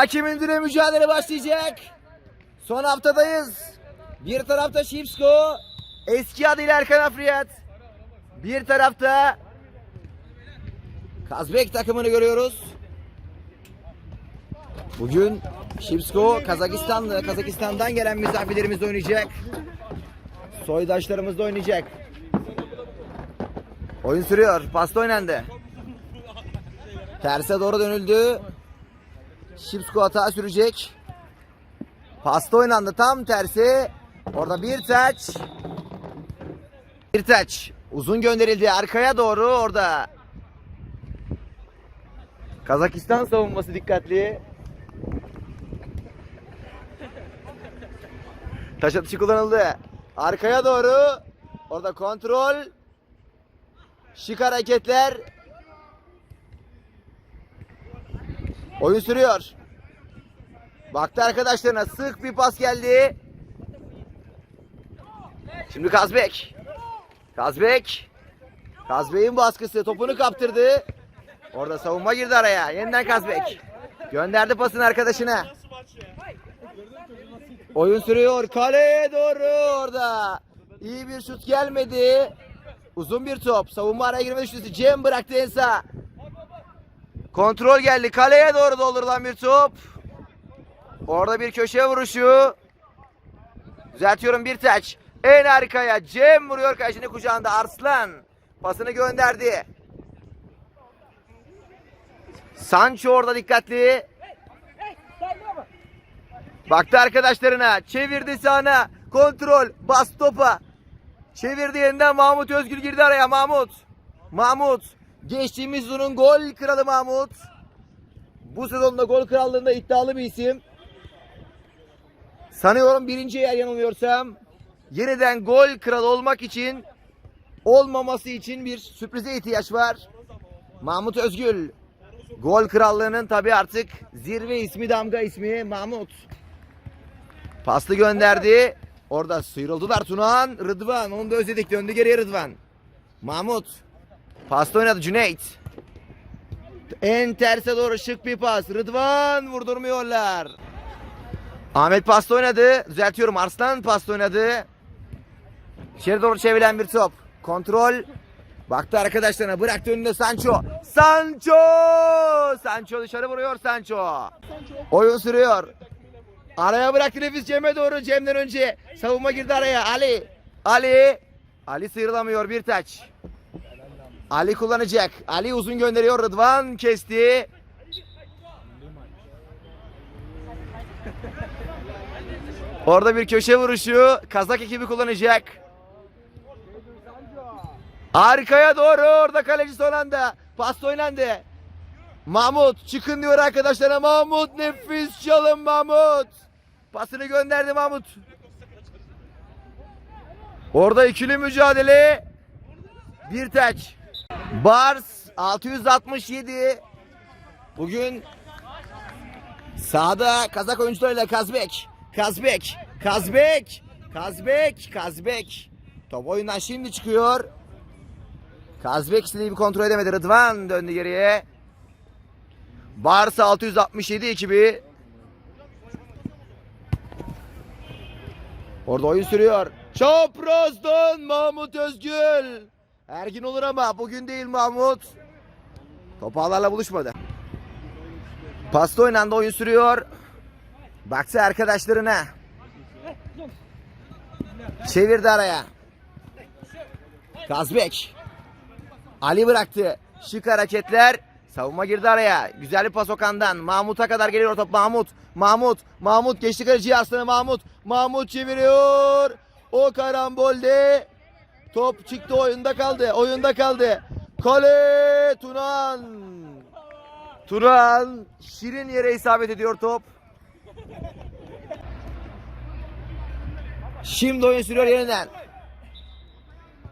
Hakimin dile mücadele başlayacak. Son haftadayız. Bir tarafta Şipsko, eski adıyla Erkan Afriyat. Bir tarafta Kazbek takımını görüyoruz. Bugün Şipsko Kazakistanlı, Kazakistan'dan gelen misafirlerimiz oynayacak. Soydaşlarımız da oynayacak. Oyun sürüyor. Pasta oynandı. Terse doğru dönüldü. Şipsko hata sürecek. Pasta oynandı tam tersi. Orada bir taç. Bir taç. Uzun gönderildi arkaya doğru orada. Kazakistan savunması dikkatli. Taş atışı kullanıldı. Arkaya doğru. Orada kontrol. Şık hareketler. Oyun sürüyor. Baktı arkadaşlarına sık bir pas geldi. Şimdi Kazbek. Kazbek. Kazbek'in baskısı topunu kaptırdı. Orada savunma girdi araya. Yeniden Kazbek. Gönderdi pasını arkadaşına. Oyun sürüyor. Kaleye doğru orada. İyi bir şut gelmedi. Uzun bir top. Savunma araya girme. Cem bıraktı en sağ. Kontrol geldi. Kaleye doğru doldurulan bir top. Orada bir köşe vuruşu. Düzeltiyorum bir taç. En arkaya Cem vuruyor karşını kucağında Arslan. Pasını gönderdi. Sancho orada dikkatli. Baktı arkadaşlarına. Çevirdi sağına. Kontrol. Bas topa. Çevirdi yeniden Mahmut Özgür girdi araya. Mahmut. Mahmut. Geçtiğimiz yılın gol kralı Mahmut. Bu sezonda gol krallığında iddialı bir isim. Sanıyorum birinci eğer yanılmıyorsam. Yeniden gol kralı olmak için olmaması için bir sürprize ihtiyaç var. Mahmut Özgül. Gol krallığının tabi artık zirve ismi damga ismi Mahmut. Paslı gönderdi. Orada sıyrıldılar Tunahan. Rıdvan. Onu da özledik. Döndü geriye Rıdvan. Mahmut. Pasta oynadı Cüneyt. En terse doğru şık bir pas. Rıdvan vurdurmuyorlar. Ahmet pasta oynadı. Düzeltiyorum. Arslan pasta oynadı. İçeri doğru çevrilen bir top. Kontrol. Baktı arkadaşlarına. Bıraktı önünde Sancho. Sancho! Sancho dışarı vuruyor Sancho. Oyun sürüyor. Araya bıraktı nefis Cem'e doğru. Cem'den önce savunma girdi araya. Ali. Ali. Ali sıyrılamıyor bir taç. Ali kullanacak. Ali uzun gönderiyor. Rıdvan kesti. Orada bir köşe vuruşu. Kazak ekibi kullanacak. Arkaya doğru orada kaleci son anda. Pas oynandı. Mahmut çıkın diyor arkadaşlara. Mahmut nefis çalım Mahmut. Pasını gönderdi Mahmut. Orada ikili mücadele. Bir taç. Bars 667. Bugün sahada Kazak oyuncularıyla Kazbek. Kazbek. Kazbek. Kazbek. Kazbek. Top oyundan şimdi çıkıyor. Kazbek istediği bir kontrol edemedi. Rıdvan döndü geriye. Bars 667 ekibi. Orada oyun sürüyor. Çapraz'dan Mahmut Özgül. Ergin olur ama bugün değil Mahmut. Top ağlarla buluşmadı. Pasta oynandı oyun sürüyor. Baktı arkadaşlarına. Çevirdi araya. Kazbek. Ali bıraktı. Şık hareketler. Savunma girdi araya. Güzel bir pas Okan'dan. Mahmut'a kadar geliyor top. Mahmut. Mahmut. Mahmut geçti kaleciyi Arslan'a Mahmut. Mahmut çeviriyor. O karambolde. Top çıktı oyunda kaldı. Oyunda kaldı. Kale Turan. Turan şirin yere isabet ediyor top. Şimdi oyun sürüyor yeniden.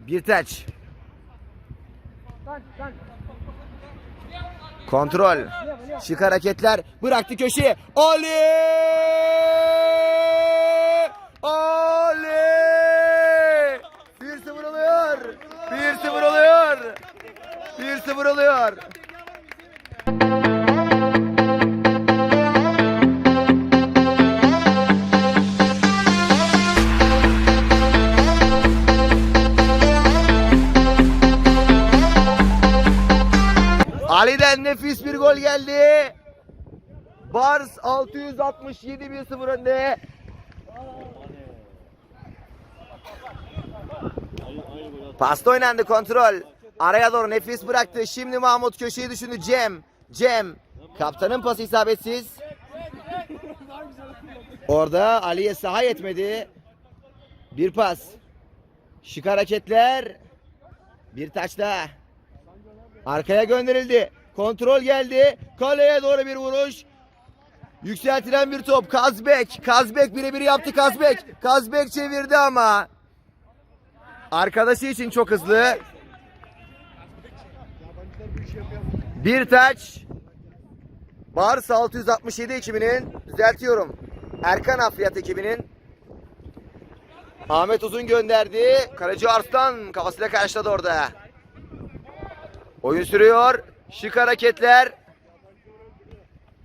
Bir taç. Kontrol. Şık hareketler. Bıraktı köşeye. Ali! Ali! Pası vuruluyor. Ali'den nefis bir gol geldi. Bars 667 1 0 önde. Pasta oynandı kontrol. Araya doğru nefis bıraktı. Şimdi Mahmut köşeyi düşündü. Cem. Cem. Kaptanın pası isabetsiz. Orada Ali'ye saha yetmedi. Bir pas. Şık hareketler. Bir taç daha. Arkaya gönderildi. Kontrol geldi. Kaleye doğru bir vuruş. Yükseltilen bir top. Kazbek. Kazbek birebir yaptı Kazbek. Kazbek çevirdi ama. Arkadaşı için çok hızlı. Bir taç. Bars 667 ekibinin düzeltiyorum. Erkan Afriyat ekibinin Ahmet Uzun gönderdi. Kaleci Arslan kafasıyla karşıladı orada. Oyun sürüyor. Şık hareketler.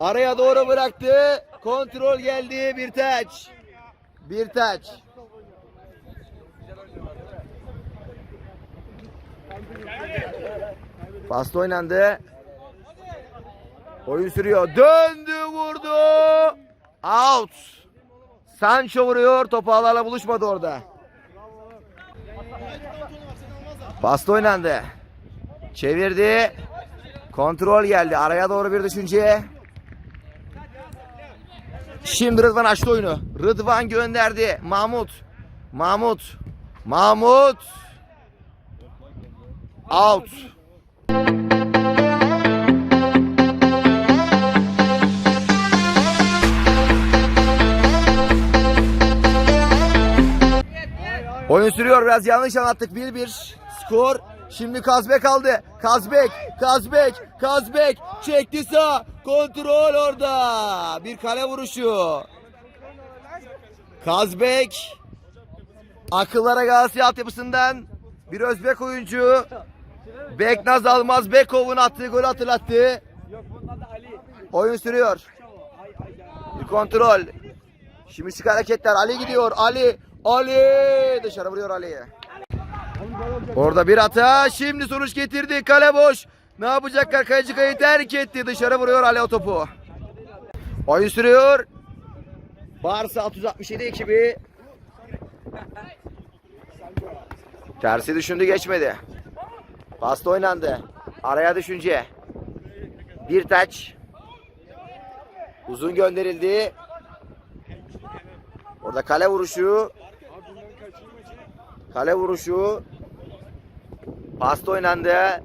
Araya doğru bıraktı. Kontrol geldi. Bir taç. Bir taç. Pasta oynandı. Oyun sürüyor. Döndü vurdu. Out. Sancho vuruyor. Topu ağlarla buluşmadı orada. Pasta oynandı. Çevirdi. Kontrol geldi. Araya doğru bir düşünce. Şimdi Rıdvan açtı oyunu. Rıdvan gönderdi. Mahmut. Mahmut. Mahmut. Out. Oyun sürüyor biraz yanlış anlattık 1-1 skor. Şimdi Kazbek aldı. Kazbek, Kazbek, Kazbek çekti sağ. Kontrol orada. Bir kale vuruşu. Kazbek akıllara Galatasaray altyapısından bir Özbek oyuncu. Beknaz Almaz Bekov'un attığı golü hatırlattı. Oyun sürüyor. Bir kontrol. Şimdi şık hareketler. Ali gidiyor. Ali. Ali. Dışarı vuruyor Ali'ye. Orada bir hata. Şimdi sonuç getirdi. Kale boş. Ne yapacaklar? Kayıcı kayı terk etti. Dışarı vuruyor Ali o topu. Oyun sürüyor. Barça 667 ekibi. Tersi düşündü geçmedi. Pasta oynandı. Araya düşünce. Bir taç. Uzun gönderildi. Orada kale vuruşu. Kale vuruşu. Pasta oynandı.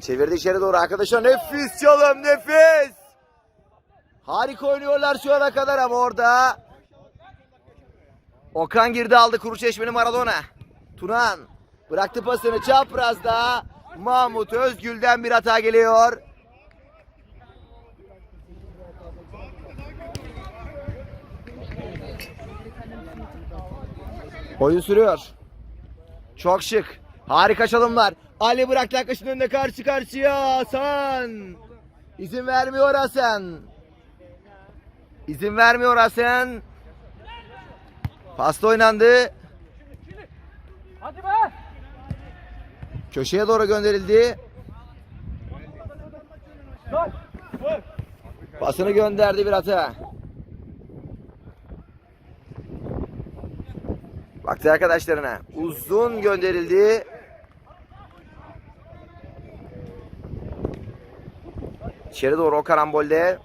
Çevirdi içeri doğru arkadaşlar. Nefis çalım nefis. Harika oynuyorlar şu ana kadar ama orada. Okan girdi aldı Kuruçeşme'nin Maradona. Turan bıraktı pasını çaprazda. Mahmut Özgül'den bir hata geliyor. Oyun sürüyor. Çok şık. Harika çalımlar. Ali bıraktı yaklaşın önünde karşı karşıya. Hasan. İzin vermiyor Hasan. İzin vermiyor Hasan. Pasta oynandı. Hadi be! Köşeye doğru gönderildi. Pasını gönderdi bir hata. Baktı arkadaşlarına. Uzun gönderildi. İçeri doğru o karambolde.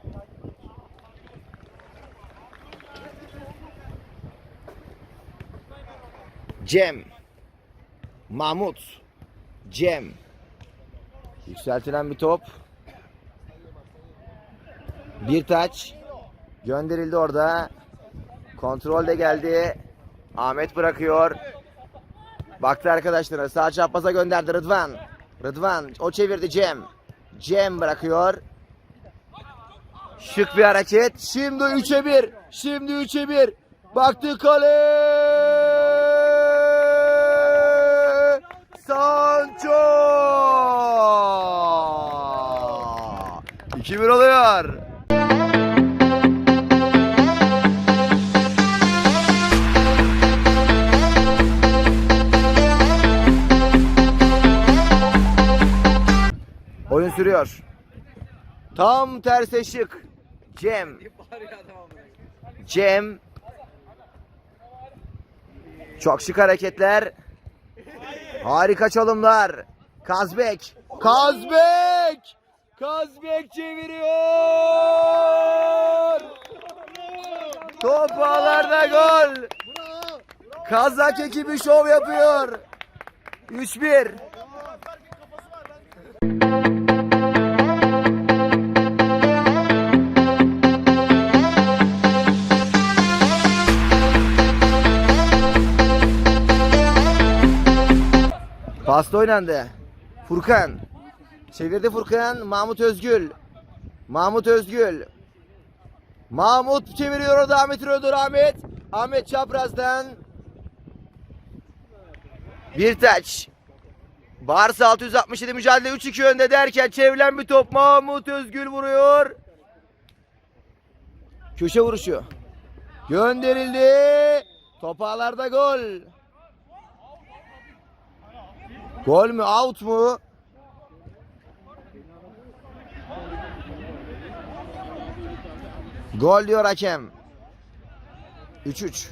Cem. Mahmut. Cem. Yükseltilen bir top. Bir taç. Gönderildi orada. Kontrol de geldi. Ahmet bırakıyor. Baktı arkadaşlara. Sağ çapraza gönderdi Rıdvan. Rıdvan o çevirdi Cem. Cem bırakıyor. Şık bir hareket. Şimdi 3'e 1. Şimdi 3'e 1. Baktı kale. Sancho. 2-1 oluyor. Götürüyor. Tam terse şık. Cem. Cem. Çok şık hareketler. Harika çalımlar. Kazbek. Kazbek. Kazbek çeviriyor. Top ağlarda gol. Kazak ekibi şov yapıyor. 3-1. Pasta oynandı. Furkan. Çevirdi Furkan. Mahmut Özgül. Mahmut Özgül. Mahmut çeviriyor orada Ahmet Röder Ahmet. Ahmet çaprazdan. Bir taç. Bars 667 mücadele 3-2 önde derken çevrilen bir top Mahmut Özgül vuruyor. Köşe vuruşu. Gönderildi. Top ağlarda gol. Gol mü out mu? Gol diyor hakem. 3-3.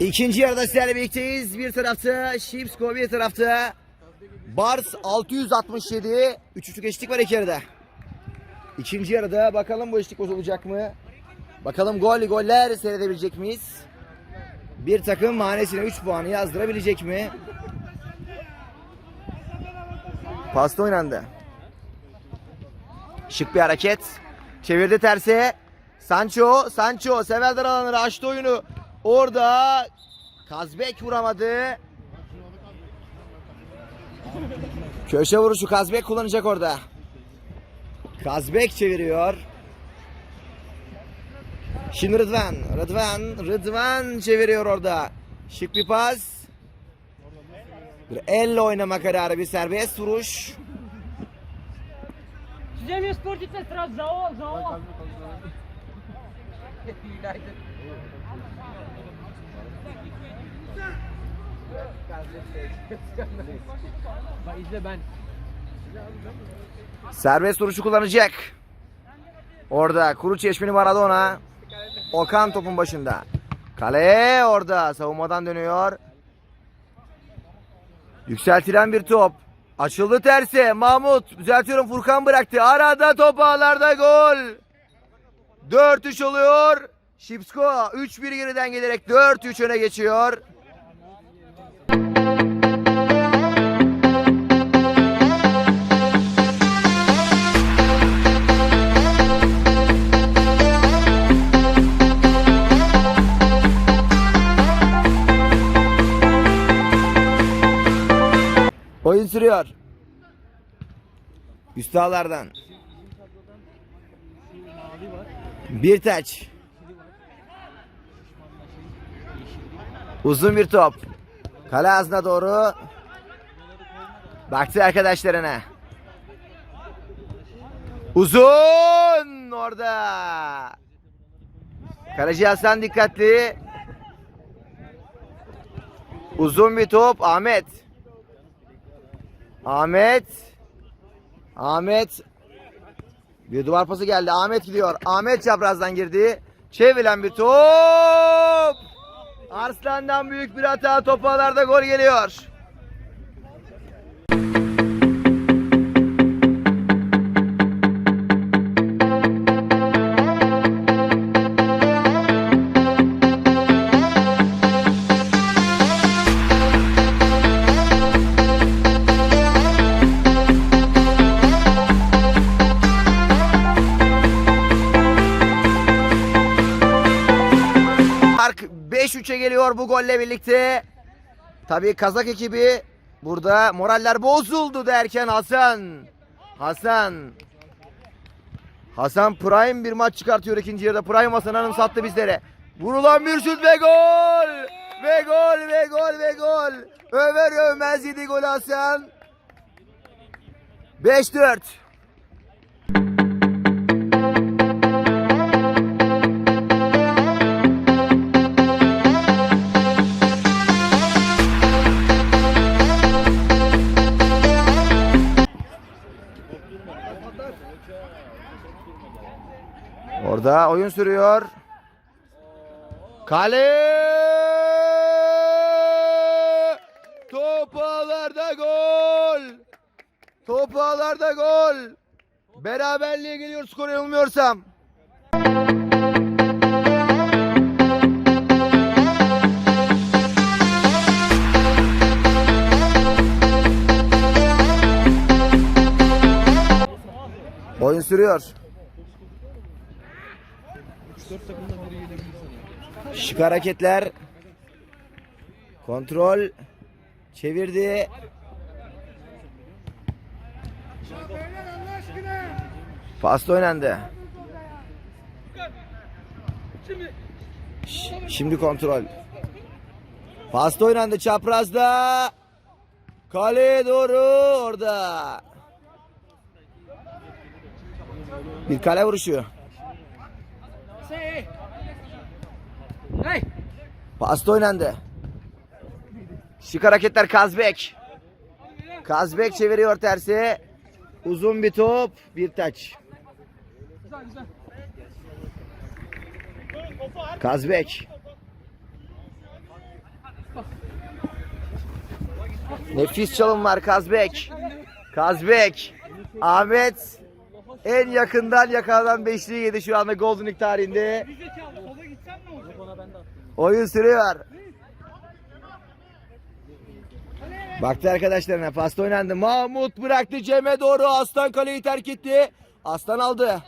İkinci yarıda sizlerle birlikteyiz. Bir tarafta Şipsko, bir tarafta Bars 667. 3-3'lük eşitlik var iki yarıda. İkinci yarıda bakalım bu eşitlik bozulacak mı? Bakalım gol goller seyredebilecek miyiz? Bir takım hanesine 3 puanı yazdırabilecek mi? Pasta oynandı. Şık bir hareket. Çevirdi terse. Sancho, Sancho severler alanları açtı oyunu. Orada Kazbek vuramadı. Köşe vuruşu Kazbek kullanacak orada. Kazbek çeviriyor. Şimdi Rıdvan. Rıdvan. Rıdvan çeviriyor orada. Şık bir pas. Bir elle oynama kararı bir serbest vuruş. Size mi sportice sraz za ovo, za ovo. Bak izle ben. Serbest vuruşu kullanacak. Orada Kuru Çeşmeli Maradona. Okan topun başında. Kale orada savunmadan dönüyor. Yükseltilen bir top. Açıldı terse. Mahmut düzeltiyorum Furkan bıraktı. Arada top ağlarda gol. 4-3 oluyor. Şipsko 3-1 geriden gelerek 4-3 öne geçiyor. Oyun sürüyor. Üstalardan. Bir taç. Uzun bir top. Kale ağzına doğru. Baktı arkadaşlarına. Uzun orada. Kaleci Hasan dikkatli. Uzun bir top Ahmet. Ahmet. Ahmet. Bir duvar pası geldi. Ahmet gidiyor. Ahmet çaprazdan girdi. Çevrilen bir top. Arslan'dan büyük bir hata. Top ağlarda gol geliyor. Geliyor bu golle birlikte. Tabii Kazak ekibi burada moraller bozuldu derken Hasan. Hasan. Hasan Prime bir maç çıkartıyor ikinci yarıda. Prime Hasan Hanım sattı bizlere. Vurulan bir şut ve gol. Ve gol ve gol ve gol. Över övmez yedi gol Hasan. 5-4. Orada oyun sürüyor. Kale! Top ağlarda gol! Top ağlarda gol! Beraberliğe geliyor skor yanılmıyorsam. Oyun sürüyor. Şık hareketler. Kontrol. Çevirdi. Pasta oynandı. Şimdi kontrol. Pasta oynandı çaprazda. Kaleye doğru orada. Bir kale vuruşu. Pasta oynandı. Şık hareketler Kazbek. Kazbek çeviriyor tersi. Uzun bir top, bir taç. Kazbek. Nefis çalım var Kazbek. Kazbek. Ahmet en yakından yakalanan beşliği yedi şu anda Golden League tarihinde. Sola gitsem ne olacak? Bana ben de attım. Oyun sürüyor. Baktı arkadaşlarına pasta oynandı. Mahmut bıraktı Cem'e doğru. Aslan kaleyi terk etti. Aslan aldı.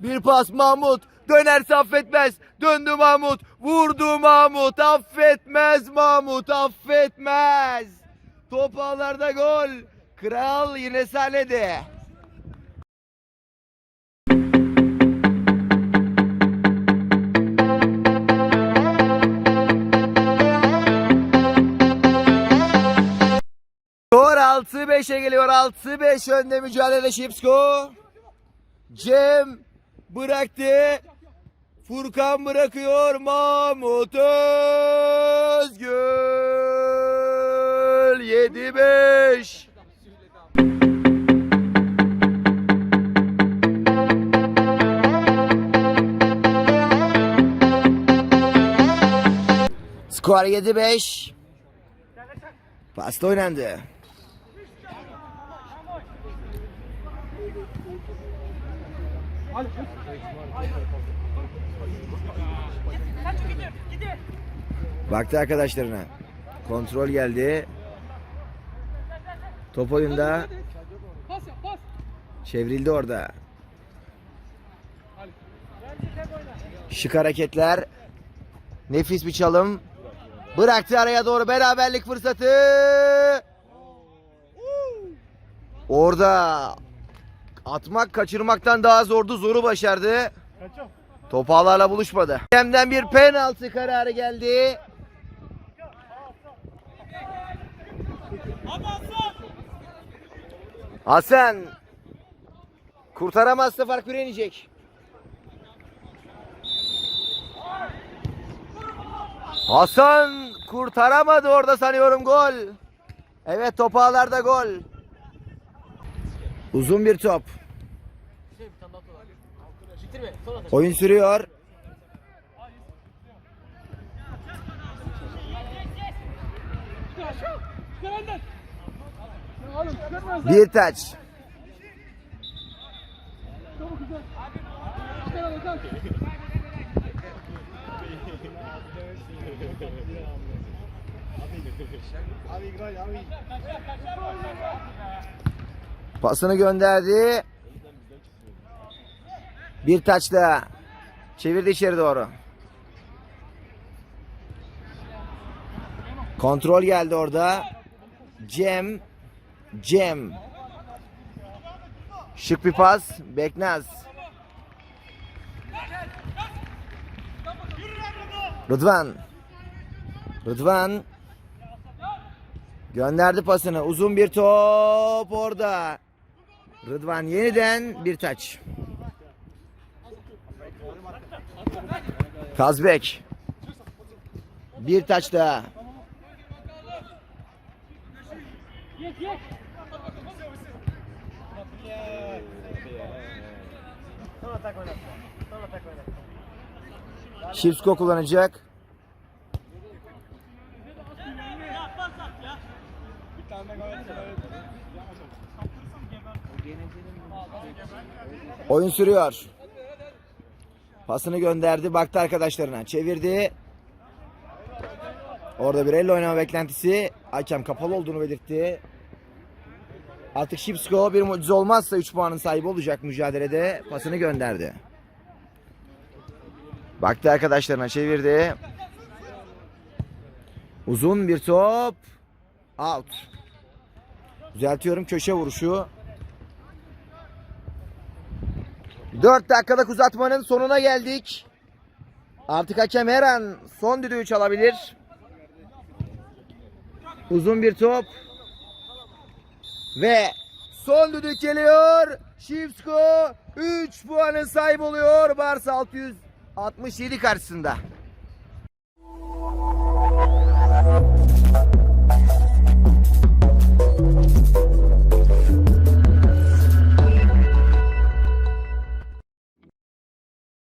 Bir pas Mahmut. Dönerse affetmez. Döndü Mahmut. Vurdu Mahmut. Affetmez Mahmut. Affetmez. Top ağlarda gol. Kral yine sahnede. Skor 6-5'e geliyor. 6-5 önde mücadele Şipsko. Cem bıraktı. Furkan bırakıyor. Mahmut Özgül 7-5. Skor 7-5. Pasta oynandı. Baktı arkadaşlarına. Kontrol geldi. Top oyunda çevrildi orada. Şık hareketler. Nefis bir çalım. Bıraktı araya doğru beraberlik fırsatı. Orada atmak kaçırmaktan daha zordu. Zoru başardı. Top ağlarla buluşmadı. Hemden bir penaltı kararı geldi. Hasan kurtaramazsa fark bire inecek. Hasan kurtaramadı orada sanıyorum gol. Evet top ağlarda gol. Uzun bir top. Oyun sürüyor. Bir taç. Çıkar onu kalk. Pasını gönderdi. Bir taç daha. Çevirdi içeri doğru. Kontrol geldi orada. Cem. Cem. Şık bir pas. Beknaz. Rıdvan. Rıdvan. Gönderdi pasını. Uzun bir top orada. Rıdvan yeniden bir taç. Kazbek. Bir taç daha. Geç geç. Oyun sürüyor. Pasını gönderdi. Baktı arkadaşlarına. Çevirdi. Orada bir elle oynama beklentisi. Hakem kapalı olduğunu belirtti. Artık Şipsko bir mucize olmazsa 3 puanın sahibi olacak mücadelede. Pasını gönderdi. Baktı arkadaşlarına çevirdi. Uzun bir top. Out. Düzeltiyorum köşe vuruşu. 4 dakikalık uzatmanın sonuna geldik. Artık hakem her an son düdüğü çalabilir. Uzun bir top. Ve son düdük geliyor. Şivsko 3 puanın sahibi oluyor. Barça 667 karşısında.